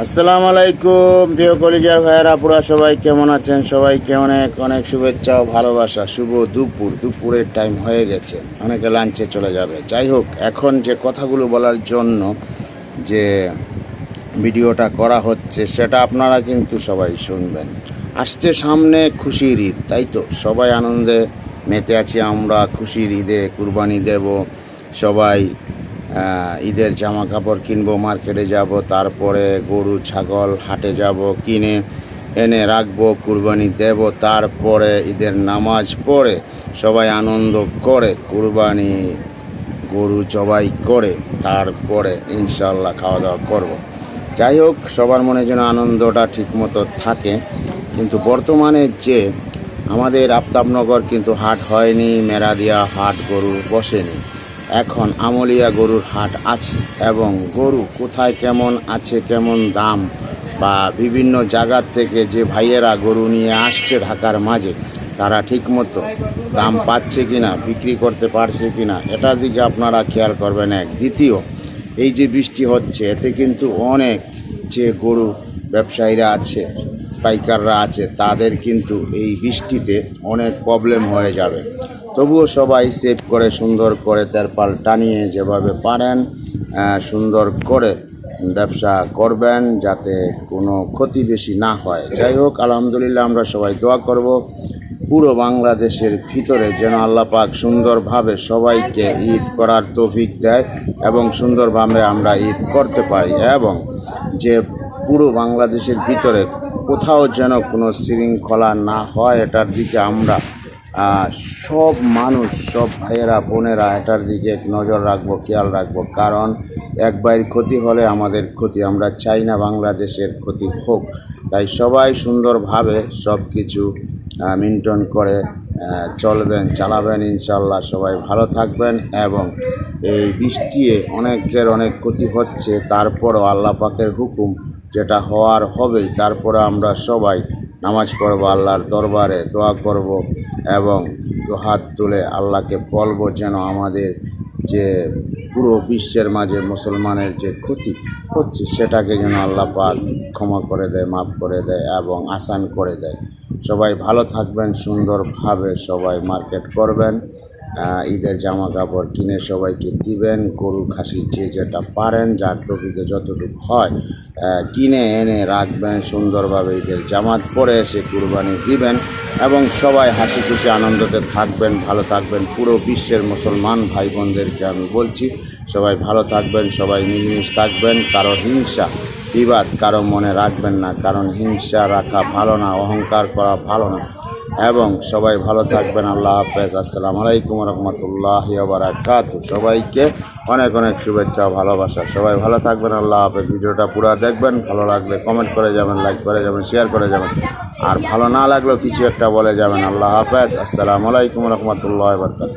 আসসালামু আলাইকুম, প্রিয় কলিজার ভাইয়েরা, পুরা সবাই কেমন আছেন? সবাইকে অনেক অনেক শুভেচ্ছা ও ভালোবাসা। শুভ দুপুর। দুপুরের টাইম হয়ে গেছে। অনেকে লাঞ্চে চলে যাবে। যাই হোক, এখন যে কথাগুলো বলার জন্য যে ভিডিওটা করা হচ্ছে, সেটা আপনারা কিন্তু সবাই শুনবেন। আসছে সামনে খুশির ঈদ, তাই তো? সবাই আনন্দে মেতে আছি আমরা, খুশির ঈদে কুরবানি দেব। সবাই ঈদের জামা কাপড় কিনবো, মার্কেটে যাব, তারপরে গরু, ছাগল, হাটে যাব, কিনে এনে রাখব, কুরবানি দেব, তারপরে ঈদের নামাজ পড়ে সবাই আনন্দ করে, কুরবানি গরু জবাই করে, তারপরে ইনশাল্লাহ খাওয়া দাওয়া করব। যাই হোক, সবার মনে যেন আনন্দটা ঠিকমতো থাকে, কিন্তু বর্তমানে যে আমাদের আফতাবনগর কিন্তু হাট হয়নি, মেরাদিয়া হাট গরু বসেনি এখন আমলিয়া গরুর হাট আছে এবং গরু কোথায় কেমন আছে, কেমন দাম বা বিভিন্ন জায়গার থেকে যে ভাইয়েরা গরু নিয়ে আসছে ঢাকার মাঝে, তারা ঠিকমতো দাম পাচ্ছে কি না বিক্রি করতে পারছে কি না এটার দিকে আপনারা খেয়াল করবেন এক। দ্বিতীয়, এই যে বৃষ্টি হচ্ছে, এতে কিন্তু অনেক যে গরু ব্যবসায়ীরা আছে, পাইকাররা আছে, তাদের কিন্তু এই বৃষ্টিতে অনেক প্রবলেম হয়ে যাবে। তবুও সবাই সেভ করে, সুন্দর করে তেরপাল টানিয়ে যেভাবে পারেন সুন্দর করে ব্যবসা করবেন যাতে কোনো ক্ষতি বেশি না হয়। যাই হোক, আলহামদুলিল্লাহ আমরা সবাই দোয়া করব। পুরো বাংলাদেশের ভিতরে যেন আল্লাহ পাক সুন্দরভাবে সবাইকে ঈদ করার তৌফিক দেয় এবং সুন্দরভাবে আমরা ঈদ করতে পারি এবং যে পুরো বাংলাদেশের ভিতরে কোথাও যেন কোনো শৃঙ্খলা না হয়, এটার দিকে আমরা সব মানুষ, সব ভাইয়েরা, বোনেরা এটার দিকে নজর রাখব, খেয়াল রাখব। কারণ এক বাইর ক্ষতি হলে আমাদের ক্ষতি, আমরা চাই না বাংলাদেশের ক্ষতি হোক। তাই সবাই সুন্দরভাবে সব কিছু মেনটেন করে চলবেন, চালাবেন ইনশাল্লাহ সবাই ভালো থাকবেন এবং এই বৃষ্টিয়ে অনেকের অনেক ক্ষতি হচ্ছে, তারপরও আল্লাহ পাকের হুকুম যেটা হওয়ার হবেই তারপরে আমরা সবাই নামাজ পড়ব, আল্লাহর দরবারে দোয়া করব এবং হাত তুলে আল্লাহকে বলব যেন আমাদের যে পুরো বিশ্বের মাঝে মুসলমানের যে ক্ষতি হচ্ছে, সেটাকে যেন আল্লাহ পাক ক্ষমা করে দেয়, মাফ করে দেয় এবং আসান করে দেয়। সবাই ভালো থাকবেন, সুন্দরভাবে সবাই মার্কেট করবেন। ঈদের জামা কাপড় কিনে সবাইকে দিবেন, গরু, খাসি যে যেটা পারেন, যার তফিতে যতটুকু হয় কিনে এনে রাখবেন, সুন্দরভাবে ঈদের জামাত পরে এসে কুরবানি দিবেন এবং সবাই হাসি খুশি আনন্দতে থাকবেন, ভালো থাকবেন। পুরো বিশ্বের মুসলমান ভাই বোনদেরকে আমি বলছি, সবাই ভালো থাকবেন, সবাই মিলমিশ থাকবেন। কারও হিংসা, বিবাদ কারও মনে রাখবেন না, কারণ হিংসা রাখা ভালো না, অহংকার করা ভালো না। এবং সবাই ভালো থাকবেন, আল্লাহ হাফেজ। আসসালামু আলাইকুম রহমতুল্লাহ বারাকাত সবাইকে অনেক অনেক শুভেচ্ছা ভালোবাসা। সবাই ভালো থাকবেন, আল্লাহ হাফেজ। ভিডিওটা পুরো দেখবেন, ভালো লাগলে কমেন্ট করে যাবেন, লাইক করে যাবেন, শেয়ার করে যাবেন। আর ভালো না লাগলেও কিছু একটা বলে যাবেন। আল্লাহ হাফেজ। আসসালামু আলাইকুম রহমতুল্লাহ বারকাত